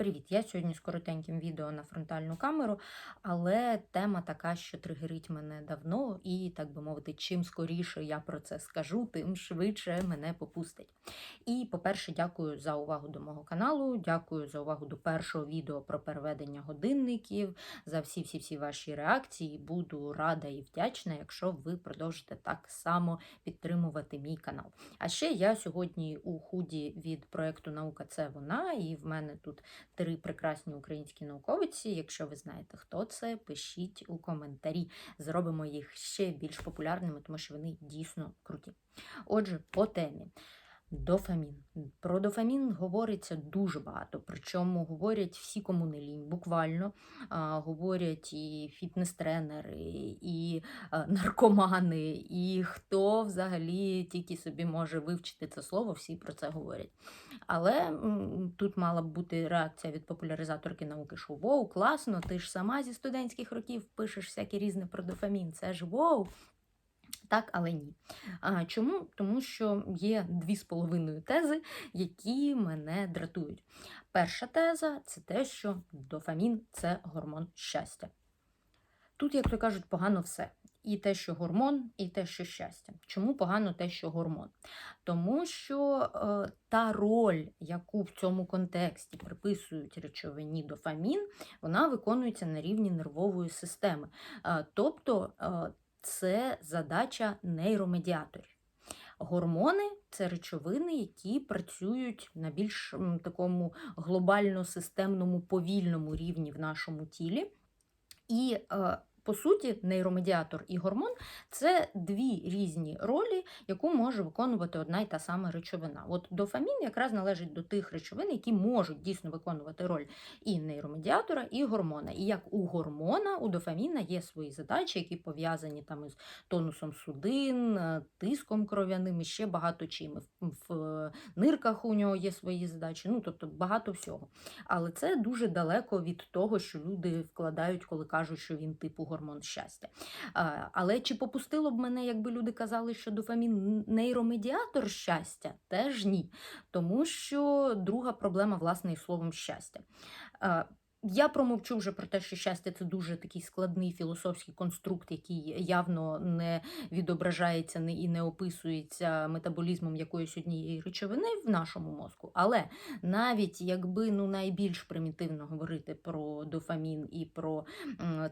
Привіт! Я сьогодні з коротеньким відео на фронтальну камеру, але тема така, що тригерить мене давно, і, так би мовити, чим скоріше я про це скажу, тим швидше мене попустить. І, по-перше, дякую за увагу до мого каналу, дякую за увагу до першого відео про переведення годинників, за всі-всі-всі ваші реакції. Буду рада і вдячна, якщо ви продовжите так само підтримувати мій канал. А ще я сьогодні у худі від проєкту Наука це вона, і в мене тут три прекрасні українські науковиці. Якщо ви знаєте, хто це, пишіть у коментарі. Зробимо їх ще більш популярними, тому що вони дійсно круті. Отже, по темі. Дофамін. Про дофамін говориться дуже багато, причому говорять всі, кому не лінь, буквально а, говорять і фітнес-тренери, і а, наркомани, і хто взагалі тільки собі може вивчити це слово, всі про це говорять. Але м, тут мала б бути реакція від популяризаторки науки, що воу, класно, ти ж сама зі студентських років пишеш всяке різне про дофамін. Це ж воу. Так, але ні. А, Чому? Тому що є дві з половиною тези, які мене дратують. Перша теза це те, що дофамін це гормон щастя. Тут, як то кажуть, погано все. І те, що гормон, і те, що щастя. Чому погано те, що гормон? Тому що е, та роль, яку в цьому контексті приписують речовині дофамін, вона виконується на рівні нервової системи. Е, тобто е, це задача нейромедіаторів. Гормони це речовини, які працюють на більш такому глобально-системному повільному рівні в нашому тілі. І е, по суті, нейромедіатор і гормон це дві різні ролі, яку може виконувати одна й та сама речовина. От дофамін якраз належить до тих речовин, які можуть дійсно виконувати роль і нейромедіатора, і гормона. І як у гормона, у дофаміна є свої задачі, які пов'язані там із тонусом судин, е, тиском кров'яним і ще багато чим. В, в нирках у нього є свої задачі, ну тобто багато всього. Але це дуже далеко від того, що люди вкладають, коли кажуть, що він типу гормон щастя. Але чи попустило б мене, якби люди казали, що дофамін нейромедіатор щастя? Теж ні. Тому що друга проблема, власне, і словом щастя. Я промовчу вже про те, що щастя це дуже такий складний філософський конструкт, який явно не відображається і не описується метаболізмом якоїсь однієї речовини в нашому мозку. Але навіть якби ну найбільш примітивно говорити про дофамін і про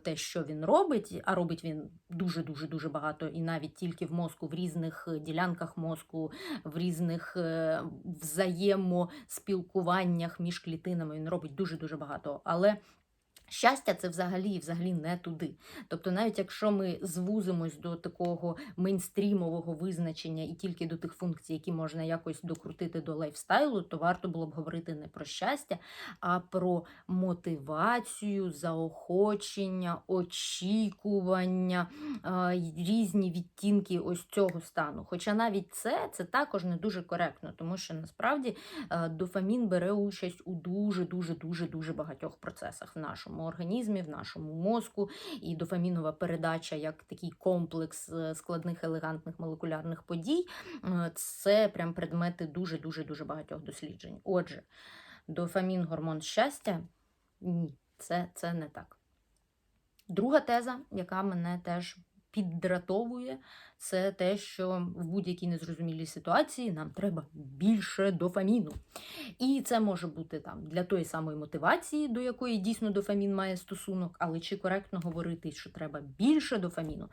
те, що він робить, а робить він дуже дуже дуже багато, і навіть тільки в мозку, в різних ділянках мозку, в різних е, взаємоспілкуваннях між клітинами він робить дуже дуже багато але Щастя, це взагалі взагалі не туди. Тобто, навіть якщо ми звузимось до такого мейнстрімового визначення і тільки до тих функцій, які можна якось докрутити до лайфстайлу, то варто було б говорити не про щастя, а про мотивацію, заохочення, очікування, різні відтінки ось цього стану. Хоча навіть це це також не дуже коректно, тому що насправді дофамін бере участь у дуже дуже дуже дуже багатьох процесах в нашому нашому організмі, в нашому мозку, і дофамінова передача як такий комплекс е, складних елегантних молекулярних подій е, це прям предмети дуже-дуже дуже багатьох досліджень. Отже, дофамін гормон щастя ні, це, це не так. Друга теза, яка мене теж піддратовує, це те, що в будь-якій незрозумілій ситуації нам треба більше дофаміну. І це може бути там для тої самої мотивації, до якої дійсно дофамін має стосунок, але чи коректно говорити, що треба більше дофаміну?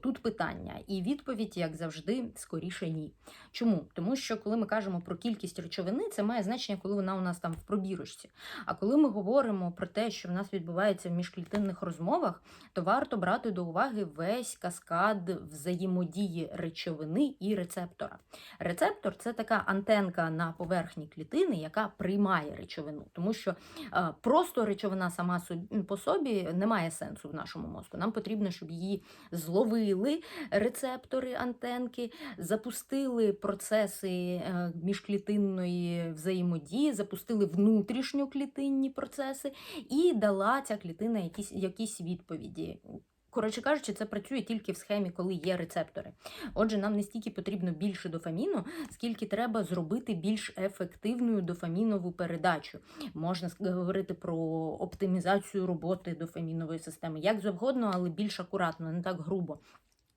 Тут питання. І відповідь, як завжди, скоріше ні. Чому? Тому що коли ми кажемо про кількість речовини, це має значення, коли вона у нас там в пробірочці. А коли ми говоримо про те, що в нас відбувається в міжклітинних розмовах, то варто брати до уваги весь каскад взаємодії речовини і рецептора. Рецептор це така антенка на поверхні клітини, яка приймає речовину, тому що е, просто речовина сама по собі не має сенсу в нашому мозку. Нам потрібно, щоб її зловили рецептори антенки, запустили процеси е, міжклітинної взаємодії, запустили внутрішньоклітинні процеси і дала ця клітина якісь, якісь відповіді Коротше кажучи, це працює тільки в схемі, коли є рецептори. Отже, нам не стільки потрібно більше дофаміну, скільки треба зробити більш ефективною дофамінову передачу. Можна говорити про оптимізацію роботи дофамінової системи, як завгодно, але більш акуратно, не так грубо.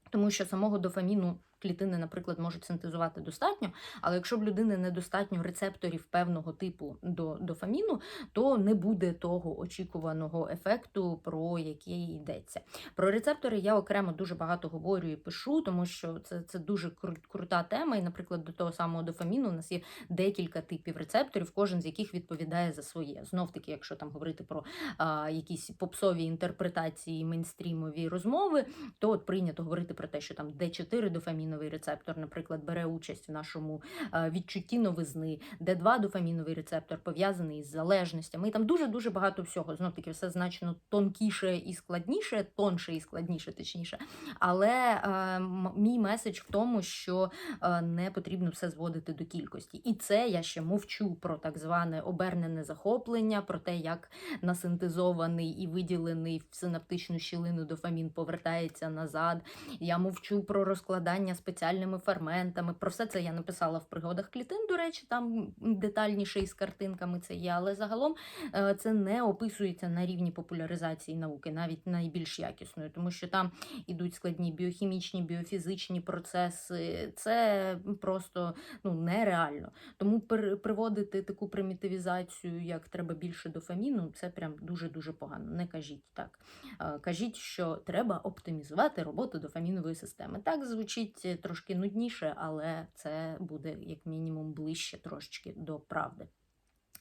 Тому що самого дофаміну клітини, наприклад, можуть синтезувати достатньо, але якщо в людини недостатньо рецепторів певного типу до дофаміну, то не буде того очікуваного ефекту, про який йдеться. Про рецептори я окремо дуже багато говорю і пишу, тому що це, це дуже крута тема. І, наприклад, до того самого дофаміну у нас є декілька типів рецепторів, кожен з яких відповідає за своє. Знов таки, якщо там говорити про а, якісь попсові інтерпретації, мейнстрімові розмови, то от прийнято говорити про те, що там D4 дофаміновий рецептор, наприклад, бере участь в нашому е, відчутті новизни, D2 дофаміновий рецептор пов'язаний з залежностями. І там дуже дуже багато всього. Знов таки, все значно тонкіше і складніше, тонше і складніше, точніше. Але е, мій меседж в тому, що е, не потрібно все зводити до кількості. І це я ще мовчу про так зване обернене захоплення, про те, як насинтезований і виділений в синаптичну щілину дофамін повертається назад. Я мовчу про розкладання спеціальними ферментами. Про все це я написала в пригодах клітин. До речі, там детальніше із картинками це є. Але загалом е, це не описується на рівні популяризації науки, навіть найбільш якісною, тому що там ідуть складні біохімічні, біофізичні процеси. Це просто ну нереально. Тому приводити таку примітивізацію, як треба більше дофаміну, це прям дуже дуже погано. Не кажіть так. Е, Кажіть, що треба оптимізувати роботу дофамінової системи. Так звучить е, трошки нудніше, але це буде як мінімум ближче трошечки до правди.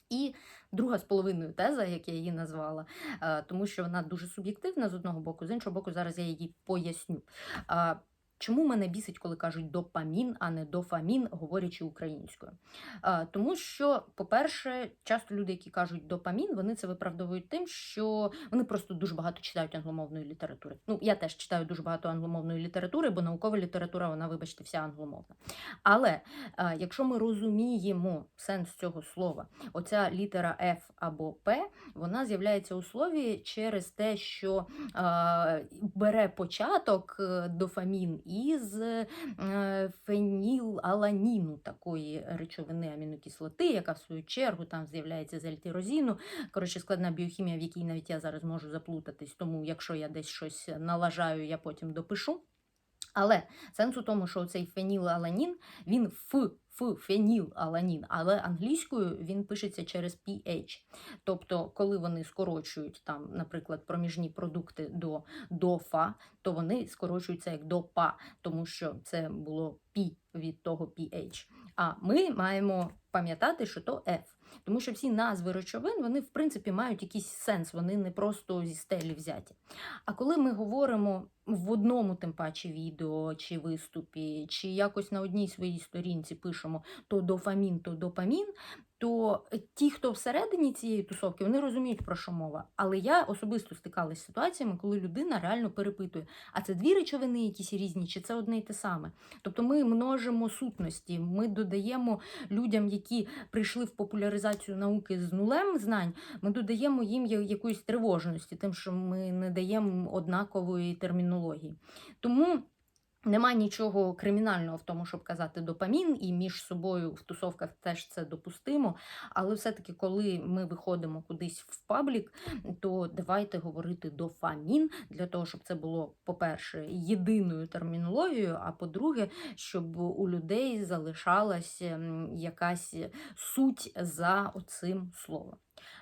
І друга з половиною теза, як я її назвала, е, тому що вона дуже суб'єктивна з одного боку, з іншого боку, зараз я її поясню. Чому мене бісить, коли кажуть допамін, а не дофамін, говорячи українською? Тому що, по-перше, часто люди, які кажуть допамін, вони це виправдовують тим, що вони просто дуже багато читають англомовної літератури. Ну, я теж читаю дуже багато англомовної літератури, бо наукова література, вона, вибачте, вся англомовна. Але якщо ми розуміємо сенс цього слова, оця літера F або P, вона з'являється у слові через те, що бере початок е, дофамін із е, фенілаланіну, такої речовини амінокислоти, яка в свою чергу там з'являється з ельтирозіну. Коротше, складна біохімія, в якій навіть я зараз можу заплутатись, тому якщо я десь щось налажаю, я потім допишу. Але сенс у тому, що цей фенілаланін, він ф, ф, фенілаланін, але англійською він пишеться через PH. Тобто, коли вони скорочують там, наприклад, проміжні продукти до дофа, то вони скорочуються як до па, тому що це було пі від того PH. А ми маємо пам'ятати, що то F. Тому що всі назви речовин, вони в принципі мають якийсь сенс, вони не просто зі стелі взяті. А коли ми говоримо в одному, тим паче, відео чи виступі, чи якось на одній своїй сторінці пишемо то дофамін, то допамін, то ті, хто всередині цієї тусовки, вони розуміють, про що мова. Але я особисто стикалася з ситуаціями, коли людина реально перепитує: а це дві речовини якісь різні, чи це одне й те саме. Тобто ми множимо сутності, ми додаємо людям, які прийшли в популяризацію науки з нулем знань, ми додаємо їм якоїсь тривожності, тим, що ми не даємо однакової термінології. Тому. Нема нічого кримінального в тому, щоб казати допамін, і між собою в тусовках теж це допустимо. Але все-таки, коли ми виходимо кудись в паблік, то давайте говорити дофамін для того, щоб це було, по-перше, єдиною термінологією, а по-друге, щоб у людей залишалась якась суть за оцим словом.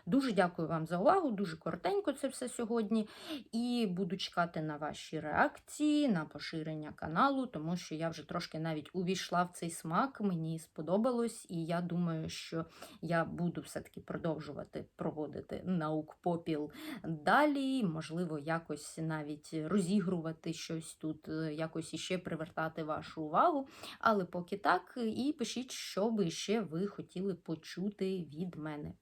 Дуже дякую вам за увагу, дуже коротенько це все сьогодні. І буду чекати на ваші реакції, на поширення каналу, тому що я вже трошки навіть увійшла в цей смак, мені сподобалось, і я думаю, що я буду все-таки продовжувати проводити наук попіл далі. Можливо, якось навіть розігрувати щось тут, е, якось іще привертати вашу увагу. Але поки так, і пишіть, що би ще ви хотіли почути від мене.